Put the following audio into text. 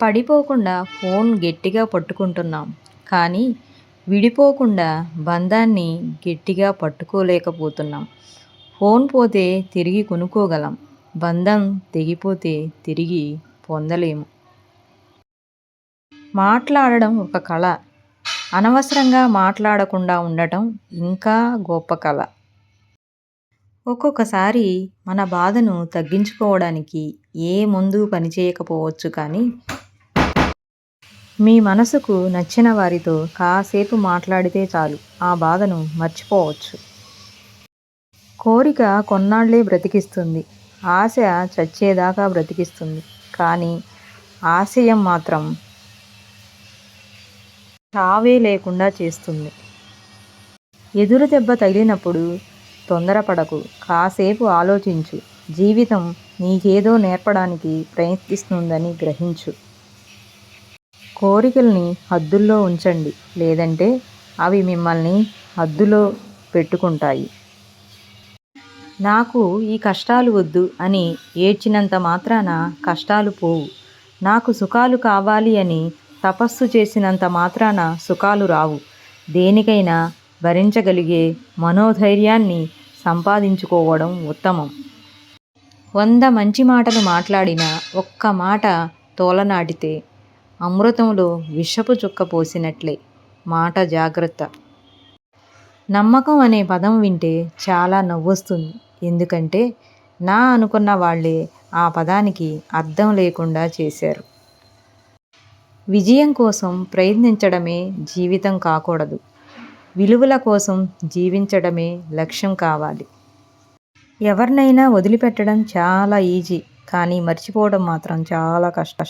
పడిపోకుండా ఫోన్ గట్టిగా పట్టుకుంటున్నాం. కానీ విడిపోకుండా బంధాన్ని గట్టిగా పట్టుకోలేకపోతున్నాం. ఫోన్ పోతే తిరిగి కొనుక్కోగలం. బంధం తెగిపోతే తిరిగి పొందలేము. మాట్లాడడం ఒక కళ. అనవసరంగా మాట్లాడకుండా ఉండటం ఇంకా గొప్ప కళ. ఒక్కొక్కసారి మన బాధను తగ్గించుకోవడానికి ఏ ముందు పనిచేయకపోవచ్చు కానీ మీ మనసుకు నచ్చిన వారితో కాసేపు మాట్లాడితే చాలు. ఆ బాధను మర్చిపోవచ్చు. కోరిక కొన్నాళ్ళే బ్రతికిస్తుంది. ఆశ చచ్చేదాకా బ్రతికిస్తుంది. కానీ ఆశయం మాత్రం చావే లేకుండా చేస్తుంది. ఎదురు దెబ్బ తగిలినప్పుడు తొందరపడకు. కాసేపు ఆలోచించు. జీవితం నీకేదో నేర్పడానికి ప్రయత్నిస్తుందని గ్రహించు. కోరికల్ని హద్దుల్లో ఉంచండి. లేదంటే అవి మిమ్మల్ని హద్దులో పెట్టుకుంటాయి. నాకు ఈ కష్టాలు వద్దు అని ఏడ్చినంత మాత్రాన కష్టాలు పోవు. నాకు సుఖాలు కావాలి అని తపస్సు చేసినంత మాత్రాన సుఖాలు రావు. దేనికైనా భరించగలిగే మనోధైర్యాన్ని సంపాదించుకోవడం ఉత్తమం. వంద మంచి మాటలు మాట్లాడిన ఒక్క మాట తోలనాటితే అమృతంలో విషపు చుక్క పోసినట్లే. మాట జాగ్రత్త. నమ్మకం అనే పదం వింటే చాలా నవ్వొస్తుంది. ఎందుకంటే నా అనుకున్న వాళ్ళే ఆ పదానికి అర్థం లేకుండా చేశారు. విజయం కోసం ప్రయత్నించడమే జీవితం కాకూడదు. విలువల కోసం జీవించడమే లక్ష్యం కావాలి. ఎవరినైనా వదిలిపెట్టడం చాలా ఈజీ కానీ మర్చిపోవడం మాత్రం చాలా కష్టం.